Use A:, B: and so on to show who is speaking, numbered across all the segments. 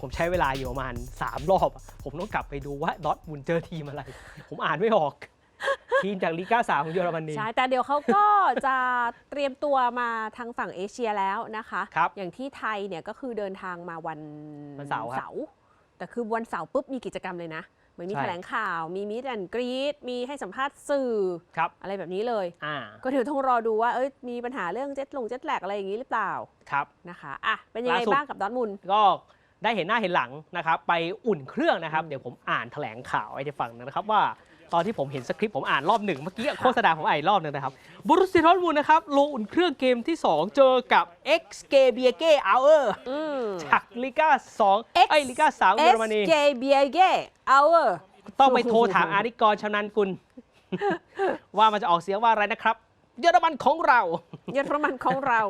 A: ผมใช้เวลาอยู่ประมาณ 3 รอบอะผมต้องกลับไปดูว่าดอทมุนเจอทีมอะไร ผมอ่านไม่ออก ทีมจากลีก้าสามของเยอรมนี
B: ใช่ แต่เดี๋ยวเขาก็จะเตรียมตัวมาทางฝั่งเอเชียแล้วนะคะ
A: ครับ
B: อย่างที่ไทยเนี่ยก็คือเดินทางมาวัน
A: วันเสาร์ครับ
B: แต่คือวันเสาร์ปุ๊บมีกิจกรรมเลยนะ เหมือนมี
A: ใช่
B: แถลงข่าว มีมิดแอนกรีดมีให้สัมภาษณ์สื่อ
A: ครับ
B: อะไรแบบนี้เลย
A: อ่า
B: ก็เดี๋ยวต้องรอดูว่าเอ้ยมีปัญหาเรื่องเจ็ตลงเจ็ตแลกอะไรอย่างนี้หรือเปล่า
A: ครับ
B: นะคะอะเป็นยังไง
A: ล่าสุด
B: บ้างกับดอร์ทมุนด์
A: ก็ ได้เห็นหน้าเห็นหลังนะครับไปอุ่นเครื่องนะครับ
B: อืม
A: เดี๋ยวผมอ่านแถลงข่าวให้ได้ฟังนะครับว่าตอนที่ผมเห็นสคริปต์ผมอ่านรอบหนึ่งเมื่อกี้โฆษณาผมอ่านอีกรอบหนึ่งนะครับบรุสเซียดอร์ทมุนด์นะครับลงอุ่นเครื่องเกมที่ 2 เจอกับ x g b i e g e Hour
B: อืม
A: จากลิก้า2ไอ้ยลิก้า3เยอรมนี
B: SK b i g Hour
A: ต้องไปโทรถามอาริกรชำนาญกุล ว่ามันจะออกเสียงว่าอะไรนะครับ เยอรมันของเรา
B: เยอรมันของเรา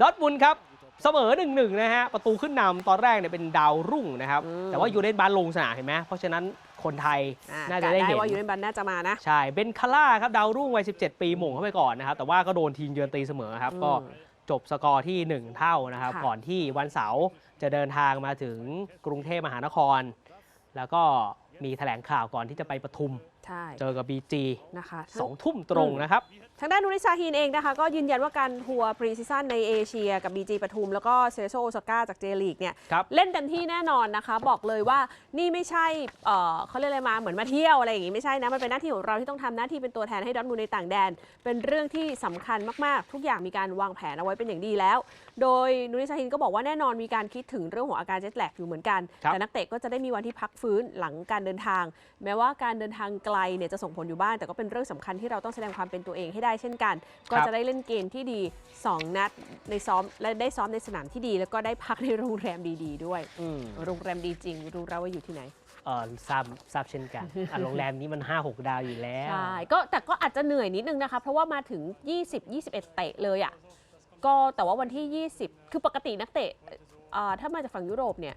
A: ดอร์ทมุนด์ครับ เสมอหนึ่งหนึ่งนะฮะประตูขึ้นนำตอนแรกเนี่ยเป็นดาวรุ่งนะครับ
B: อืม
A: แต่ว่ายูเรนบานลงสนามเห็นไหมเพราะฉะนั้นคนไทย
B: อ่
A: น่าจะได้
B: ก
A: เห็น
B: ว่าอยู่ในบันน่าจะมานะ
A: ใช่ เบนคาร่าครับดาวรุ่งวัย 17 ปีหม่งเข้าไปก่อนนะครับ แต่ว่าก็โดนทีมเยือนตีเสมอครับ
B: อืม
A: ก็จบสกอร์ที่ 1 เท่านะครับ
B: ค่ะ
A: ก่อนที่วันเสาร์จะเดินทางมาถึงกรุงเทพมหานคร แล้วก็ มีแถลงข่าวก่อนที่จะไปปทุม
B: ใช่
A: เจอกับ BG
B: นะคะ
A: สองทุ่มตรงนะครับ
B: ทางด้านนุริซาฮีนเองนะคะ ก็ยืนยันว่าการทัวร์พรีซีซั่นในเอเชียกับ BG ปทุม แล้วก็เซโซโอซาก้าจากเจลีกเนี่ย
A: ครับ
B: เล่นเต็มที่แน่นอนนะคะ บอกเลยว่านี่ไม่ใช่เอ่อเขาเรียกอะไรมาเหมือนมาเที่ยวอะไรอย่างงี้ไม่ใช่นะ มันเป็นหน้าที่ของเราที่ต้องทำหน้าที่เป็นตัวแทนให้ดอร์ทมุนด์ในต่างแดน เป็นเรื่องที่สำคัญมากๆ ทุกอย่างมีการวางแผนเอาไว้เป็นอย่างดีแล้ว โดยนุริซาฮินก็บอกว่าแน่นอนมีการคิดถึงเรื่องของอาการเจ็ตแลกอยู่เหมือนกัน
A: ครับ
B: แต่นักเตะก็จะได้มีวันที่พักฟื้นหลังการเดินทาง แม้ว่าการเดินทางไกลเนี่ยจะส่งผลอยู่บ้างแต่ก็เป็นเรื่องสำคัญที่เราต้องแสดงความเป็นตัวเองให้ได้เช่นกัน ก็จะได้เล่นเกมที่ดี 2 นัดในซ้อมและได้ซ้อมในสนามที่ดี แล้วก็ได้พักในโรงแรมดี ๆ ด้วย
A: อืม
B: โรงแรมดีจริง รู้แล้วว่าอยู่ที่ไหน
A: เออทราบทราบเช่นกันอะโรงแรมนี้มัน 5 6 ดาวอยู่แล้ว
B: ใช่ก็แต่ก็อาจจะเหนื่อยนิดนึงนะคะ เพราะว่ามาถึง 20 21 เตะเลยอะ่ะก็แต่ว่าวันที่ 20 คือปกตินักเตะเอ่อถ้ามาจากฝั่งยุโรปเนี่ย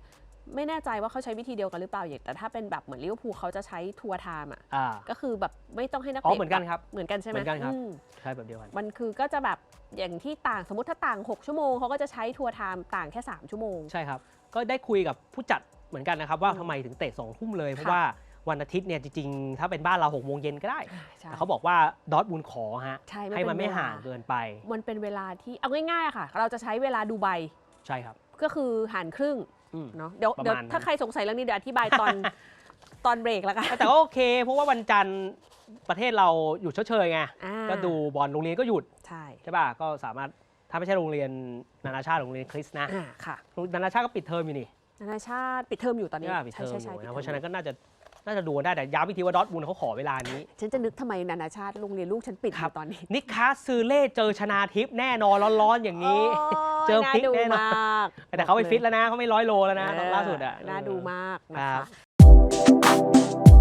B: ไม่แน่ใจว่าเขาใช้วิธีเดียวกันหรือเปล่าอย่างแต่ถ้าเป็นแบบเหมือนลิเวอร์พูลเขาจะใช้ทัวร์ไทม์อะ
A: อ่า
B: ก็คือแบบไม่ต้องให้นัก
A: อ๋อ
B: เตะ
A: เหมือนกันครับ
B: เหมือนกันใช่ไหม
A: เหมือนกันครับ
B: อืม
A: ใช่แบบเดียวกัน
B: มันคือก็จะแบบอย่างที่ต่างสมมติถ้าต่าง 6 ชั่วโมงเขาก็จะใช้ทัวร์ไทม์ต่างแค่ 3 ชั่วโมง
A: ใช่ครับ ก็ได้คุยกับผู้จัดเหมือนกันนะครับ ว่า
B: อืม
A: ทำไมถึงเตะสองทุ่มเลย เพราะ
B: ค่ะ
A: ว่าวันอาทิตย์เนี่ยจริงๆ ถ้าเป็นบ้านเรา6โมงเย็นก็ได้
B: ใช่
A: แต่เขาบอกว่าดอร์ทมุนด์ขอฮะ
B: ใช่
A: ให้มัน
B: เป็
A: ไม่
B: เวล
A: ห่างเกินไป
B: มันเป็นเวลาที่เอาง่ายๆอะค่ะ เราจะใช้เวลาดูไบ
A: ใช่ครับ
B: ก็คือหารครึ่ง
A: อืม
B: เนาะเดี๋ยว
A: ประมาณ
B: เดี๋ยว
A: นั้น
B: ถ้าใครสงสัยเรื่องนี้เดี๋ยวอธิบายตอน ตอนเบรกแล้วกัน
A: แต่ก็โอเค เพราะว่าวันจันทร์ประเทศเราหยุดชดเชยไง
B: อ่า
A: ก็ดูบอลโรงเรียนก็หยุด
B: ใช่
A: ใช่ป่ะก็สามารถถ้าไม่ใช่โรงเรียนนานาชาติโรงเรียนคริสต์นะ
B: อ่าค่ะ
A: นานาชาติก็ปิดเทอมอยู่นี่
B: นานาชาติปิดเทอมอยู่ตอนนี้
A: ใช่ป่ะปิดเทอม
B: ใช่
A: อ
B: ใช่
A: ยู่
B: ใช่
A: นะเพราะฉะนั้นก็น่าจะน่าจะดูได้แต่ย้ำอีกทีว่าดอร์ทมุนด์เขาขอเวลานี้
B: ฉันจะนึกทำไมนานาชาติโรงเรียนลูกฉันปิดอ
A: ครับ
B: ยู่ตอนนี้
A: นิคาซือเล่เจอชนาทิพย์แน่นอนร้อนๆอย่างนี้
B: โย
A: เจอพลิกา
B: ดู
A: แน่นอน
B: มาก
A: แต่เขาไปฟิตแล้วนะเขาไม่ร้อยโลแล้วนะตอนล่าสุดอะ
B: น่าดูมากนะ
A: ครั
B: คะ
A: บ